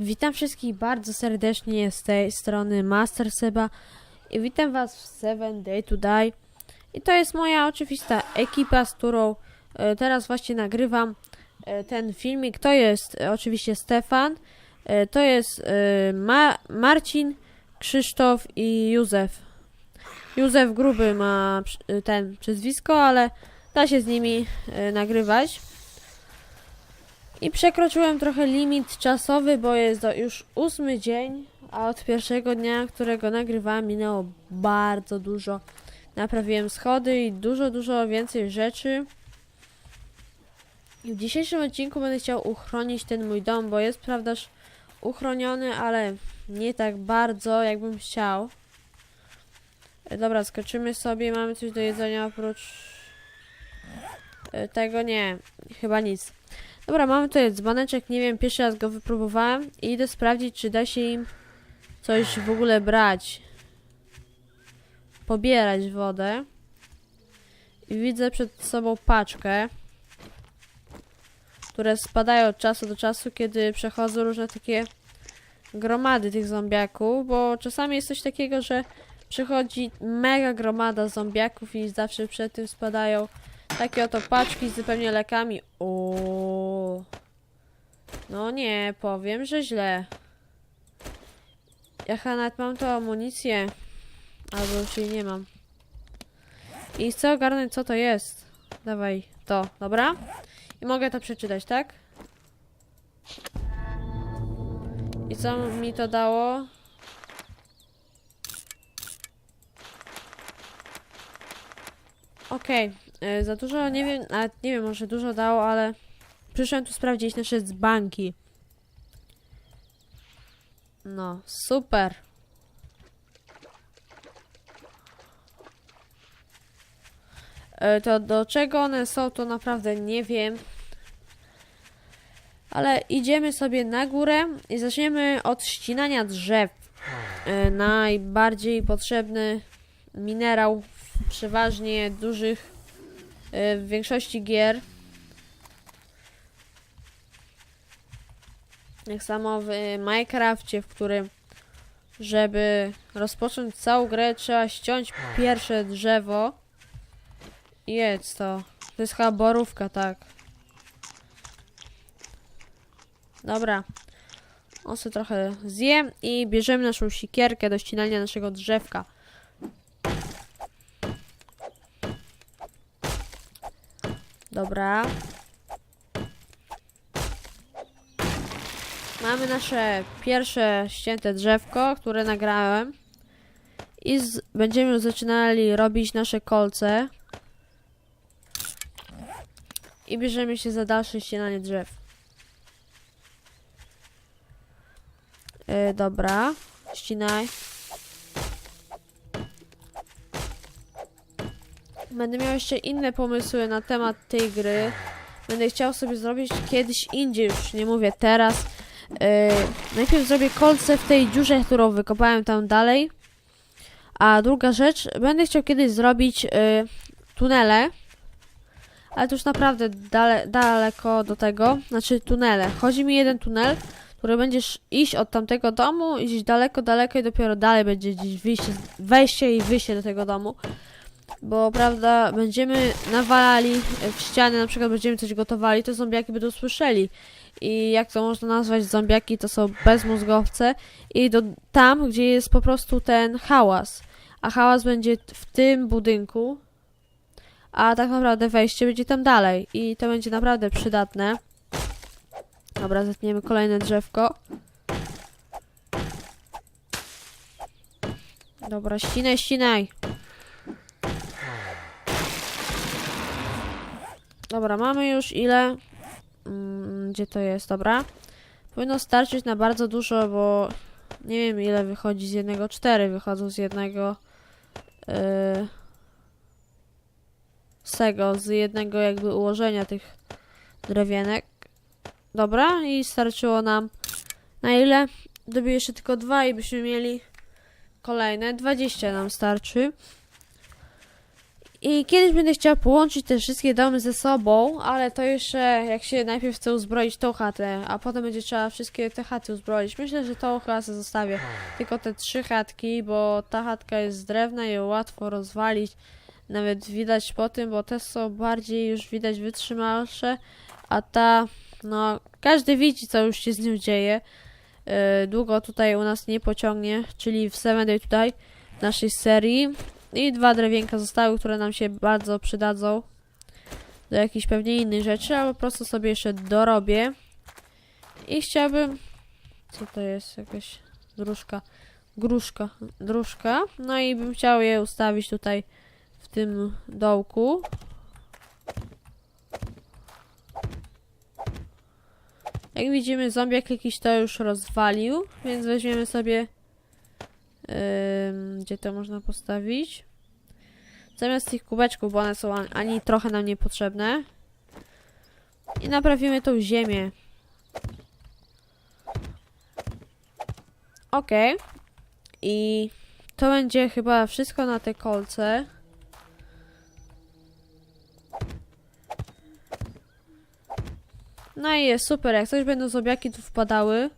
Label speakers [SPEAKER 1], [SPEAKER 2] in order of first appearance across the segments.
[SPEAKER 1] Witam wszystkich bardzo serdecznie z tej strony Master Seba i witam was w 7 Day to Die. I to jest moja oczywista ekipa, z którą e, teraz właśnie nagrywam e, ten filmik. To jest e, oczywiście Stefan, e, to jest e, Ma Marcin, Krzysztof i Józef. Józef Gruby ma e, ten przezwisko, ale da się z nimi e, nagrywać. I przekroczyłem trochę limit czasowy, bo jest to już ósmy dzień, a od pierwszego dnia, którego nagrywałem, minęło bardzo dużo. Naprawiłem schody i dużo, dużo więcej rzeczy. I w dzisiejszym odcinku będę chciał uchronić ten mój dom, bo jest prawdaż uchroniony, ale nie tak bardzo, jakbym chciał. E, Dobra, skoczymy sobie. Mamy coś do jedzenia oprócz e, tego? Nie, chyba nic. Dobra, mamy tutaj dzbaneczek, nie wiem, pierwszy raz go wypróbowałem i idę sprawdzić, czy da się im coś w ogóle brać. Pobierać wodę. I widzę przed sobą paczkę, które spadają od czasu do czasu, kiedy przechodzą różne takie gromady tych zombiaków, bo czasami jest coś takiego, że przychodzi mega gromada zombiaków i zawsze przed tym spadają takie oto paczki z zupełnie lekami. O. No nie, powiem, że źle. Ja chyba nawet mam tą amunicję. Albo już jej nie mam. I chcę ogarnąć, co to jest. Dawaj, to, dobra? I mogę to przeczytać, tak? I co mi to dało? Okej, e, za dużo nie wiem, nawet nie wiem, może dużo dało, ale przyszedłem tu sprawdzić nasze dzbanki. No, super. E, To do czego one są, to naprawdę nie wiem. Ale idziemy sobie na górę i zaczniemy od ścinania drzew. E, Najbardziej potrzebny minerał przeważnie dużych, w większości gier. Jak samo w Minecrafcie, w którym żeby rozpocząć całą grę trzeba ściąć pierwsze drzewo. I jedz to. To jest chyba borówka, tak. Dobra. On sobie trochę zje i bierzemy naszą sikierkę do ścinania naszego drzewka. Dobra. Mamy nasze pierwsze ścięte drzewko, które nagrałem. I będziemy zaczynali robić nasze kolce. I bierzemy się za dalsze ścinanie drzew. Yy, dobra. Ścinaj. Będę miał jeszcze inne pomysły na temat tej gry. Będę chciał sobie zrobić kiedyś indziej, już nie mówię teraz. Yy, najpierw zrobię kolce w tej dziurze, którą wykopałem tam dalej. A druga rzecz, będę chciał kiedyś zrobić yy, tunele. Ale to już naprawdę dale, daleko do tego. Znaczy tunele. Chodzi mi jeden tunel, który będziesz iść od tamtego domu, iść daleko, daleko i dopiero dalej będzie gdzieś wyjście, wejście i wyjście do tego domu. Bo prawda, będziemy nawalali w ściany, na przykład będziemy coś gotowali, to zombiaki będą słyszeli. I jak to można nazwać, zombiaki to są bezmózgowce i do, tam, gdzie jest po prostu ten hałas. A hałas będzie w tym budynku, a tak naprawdę wejście będzie tam dalej i to będzie naprawdę przydatne. Dobra, zetniemy kolejne drzewko. Dobra, ścinaj, ścinaj. Dobra, mamy już ile? Mm, gdzie to jest? Dobra. Powinno starczyć na bardzo dużo, bo nie wiem ile wychodzi z jednego. Cztery wychodzą z jednego. Yy, z tego, z jednego jakby ułożenia tych drewienek. Dobra, i starczyło nam na ile? Dobiję jeszcze tylko dwa i byśmy mieli kolejne. 20 nam starczy. I kiedyś będę chciał połączyć te wszystkie domy ze sobą, ale to jeszcze jak się najpierw chce uzbroić tą chatę, a potem będzie trzeba wszystkie te chaty uzbroić. Myślę, że tą sobie zostawię. Tylko te trzy chatki, bo ta chatka jest z drewna i ją łatwo rozwalić. Nawet widać po tym, bo te są bardziej już widać wytrzymalsze, a ta, no, każdy widzi, co już się z nią dzieje. Yy, długo tutaj u nas nie pociągnie, czyli w Seven Day tutaj w naszej serii. I dwa drewienka zostały, które nam się bardzo przydadzą do jakichś pewnie innych rzeczy, ale po prostu sobie jeszcze dorobię. I chciałbym... Co to jest? Jakaś dróżka. Gruszka. Dróżka. No i bym chciał je ustawić tutaj w tym dołku. Jak widzimy, zombiak jakiś to już rozwalił, więc weźmiemy sobie... Gdzie to można postawić? Zamiast tych kubeczków, bo one są ani, trochę nam niepotrzebne. I naprawimy tą ziemię. Okej. I to będzie chyba wszystko na te kolce. No i jest super, jak coś będą zobiaki tu wpadały.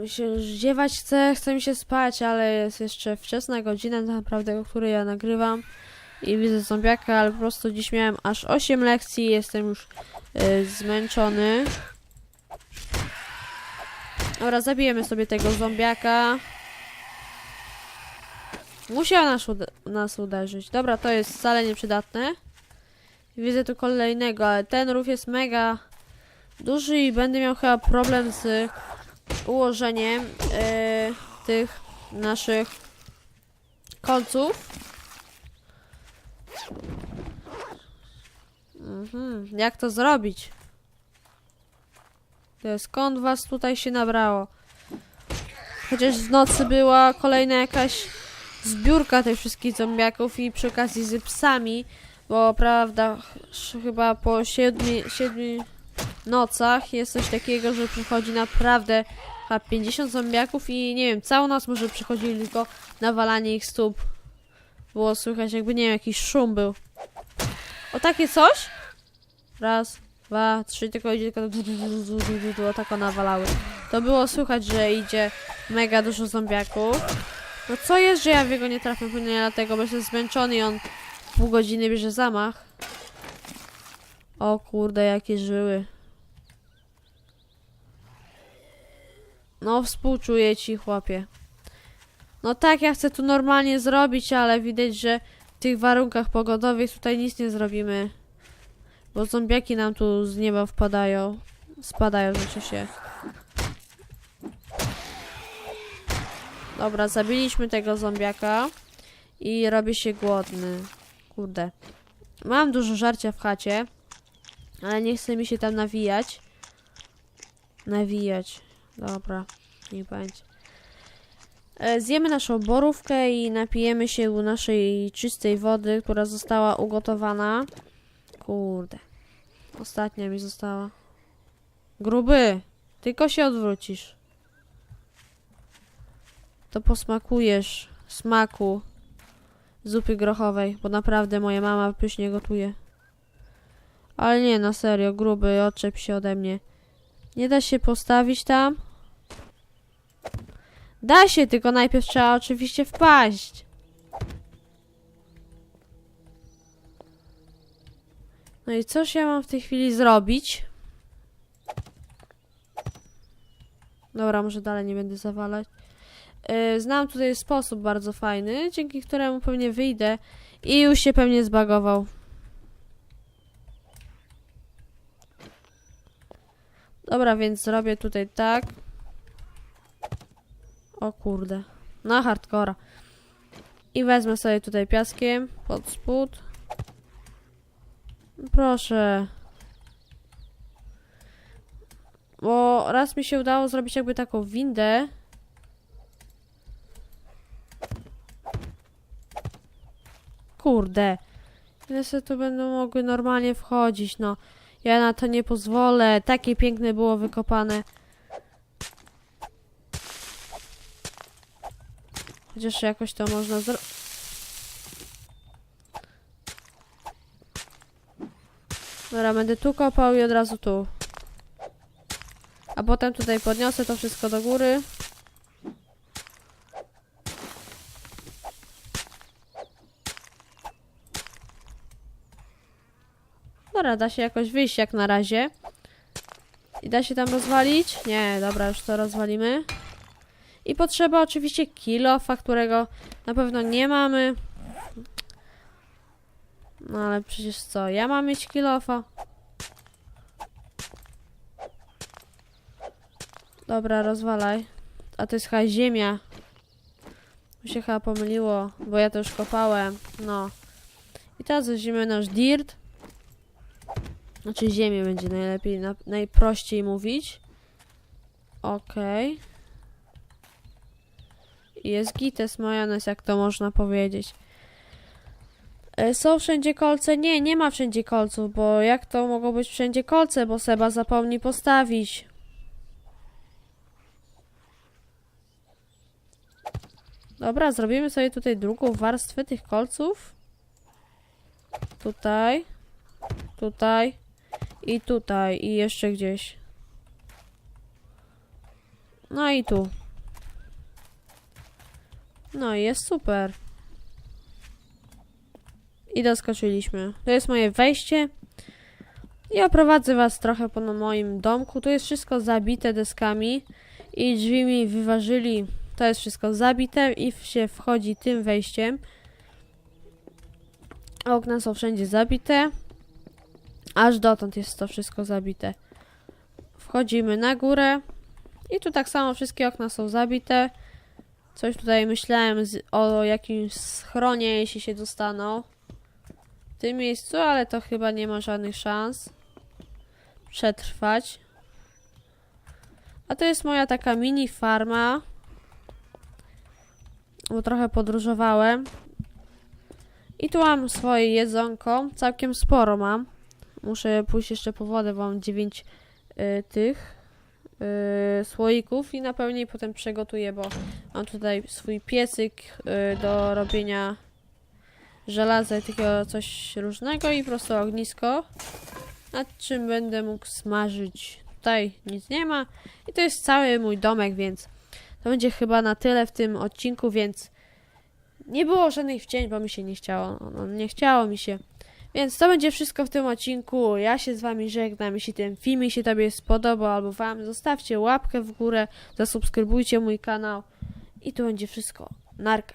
[SPEAKER 1] Mi się ziewać chce, chce mi się spać, ale jest jeszcze wczesna godzina tak naprawdę, o której ja nagrywam. I widzę zombiaka, ale po prostu dziś miałem aż 8 lekcji, jestem już y, zmęczony. Dobra, zabijemy sobie tego zombiaka. Musiał nas, uda nas uderzyć. Dobra, to jest wcale nieprzydatne. Widzę tu kolejnego, ale ten rów jest mega duży i będę miał chyba problem z ułożeniem e, tych naszych kolców. Mhm, jak to zrobić? To Skąd was tutaj się nabrało? Chociaż w nocy była kolejna jakaś zbiórka tych wszystkich zombiaków i przy okazji z psami, bo prawda, ch- chyba po siedmiu, siedmiu nocach jest coś takiego, że przychodzi naprawdę chyba 50 zombiaków i nie wiem, całą noc może przychodzili tylko nawalanie ich stóp. Było słychać jakby, nie wiem, jakiś szum był. O takie coś? Raz, dwa, trzy, tylko idzie tylko du, du, tak nawalały. To było słychać, że idzie mega dużo zombiaków. No co jest, że ja w jego nie trafię, pewnie dlatego, bo jestem zmęczony i on pół godziny bierze zamach. O kurde, jakie żyły. No, współczuję ci, chłopie. No tak, ja chcę tu normalnie zrobić, ale widać, że w tych warunkach pogodowych tutaj nic nie zrobimy. Bo zombiaki nam tu z nieba wpadają. Spadają, znaczy się. Dobra, zabiliśmy tego zombiaka. I robię się głodny. Kurde. Mam dużo żarcia w chacie. Ale nie chce mi się tam nawijać. Nawijać. Dobra, niech będzie. E, Zjemy naszą borówkę i napijemy się u naszej czystej wody, która została ugotowana. Kurde. Ostatnia mi została. Gruby, tylko się odwrócisz. To posmakujesz smaku zupy grochowej, bo naprawdę moja mama pysznie gotuje. Ale nie, na serio, gruby, odczep się ode mnie. Nie da się postawić tam? Da się, tylko najpierw trzeba oczywiście wpaść. No i coś ja mam w tej chwili zrobić? Dobra, może dalej nie będę zawalać. Yy, znam tutaj sposób bardzo fajny, dzięki któremu pewnie wyjdę i już się pewnie zbagował. Dobra, więc zrobię tutaj tak. O kurde. Na hardcora. I wezmę sobie tutaj piaskiem pod spód. Proszę. Bo raz mi się udało zrobić jakby taką windę. Kurde. Ile sobie tu będą mogły normalnie wchodzić, no. Ja na to nie pozwolę. Takie piękne było wykopane. Chociaż jakoś to można zrobić. Dobra, będę tu kopał i od razu tu. A potem tutaj podniosę to wszystko do góry. Dobra, da się jakoś wyjść jak na razie. I da się tam rozwalić? Nie, dobra, już to rozwalimy. I potrzeba oczywiście kilofa, którego na pewno nie mamy. No ale przecież co, ja mam mieć kilofa? Dobra, rozwalaj. A to jest chyba ziemia. Mi się chyba pomyliło, bo ja to już kopałem. No. I teraz weźmiemy nasz dirt. Znaczy ziemię będzie najlepiej, na, najprościej mówić. Okej. Jest gites majonez, jak to można powiedzieć. E, Są wszędzie kolce? Nie, nie ma wszędzie kolców, bo jak to mogą być wszędzie kolce, bo Seba zapomni postawić. Dobra, zrobimy sobie tutaj drugą warstwę tych kolców. Tutaj. Tutaj. I tutaj. I jeszcze gdzieś. No i tu. No i jest super. I doskoczyliśmy. To jest moje wejście. I oprowadzę was trochę po moim domku. Tu jest wszystko zabite deskami. I drzwi mi wyważyli. To jest wszystko zabite i się wchodzi tym wejściem. Okna są wszędzie zabite. Aż dotąd jest to wszystko zabite. Wchodzimy na górę. I tu tak samo wszystkie okna są zabite. Coś tutaj myślałem z, o jakimś schronie, jeśli się dostaną. W tym miejscu, ale to chyba nie ma żadnych szans przetrwać. A to jest moja taka mini farma. Bo trochę podróżowałem. I tu mam swoje jedzonko. Całkiem sporo mam. Muszę pójść jeszcze po wodę, bo mam 9 y, tych y, słoików i napełnię i potem przegotuję, bo mam tutaj swój piecyk y, do robienia żelaza i takiego coś różnego i po prostu ognisko, nad czym będę mógł smażyć. Tutaj nic nie ma i to jest cały mój domek, więc to będzie chyba na tyle w tym odcinku, więc nie było żadnych wcięć, bo mi się nie chciało. No, nie chciało mi się. Więc to będzie wszystko w tym odcinku. Ja się z wami żegnam. Jeśli ten film się tobie spodobał albo wam, zostawcie łapkę w górę, zasubskrybujcie mój kanał. I to będzie wszystko. Narka.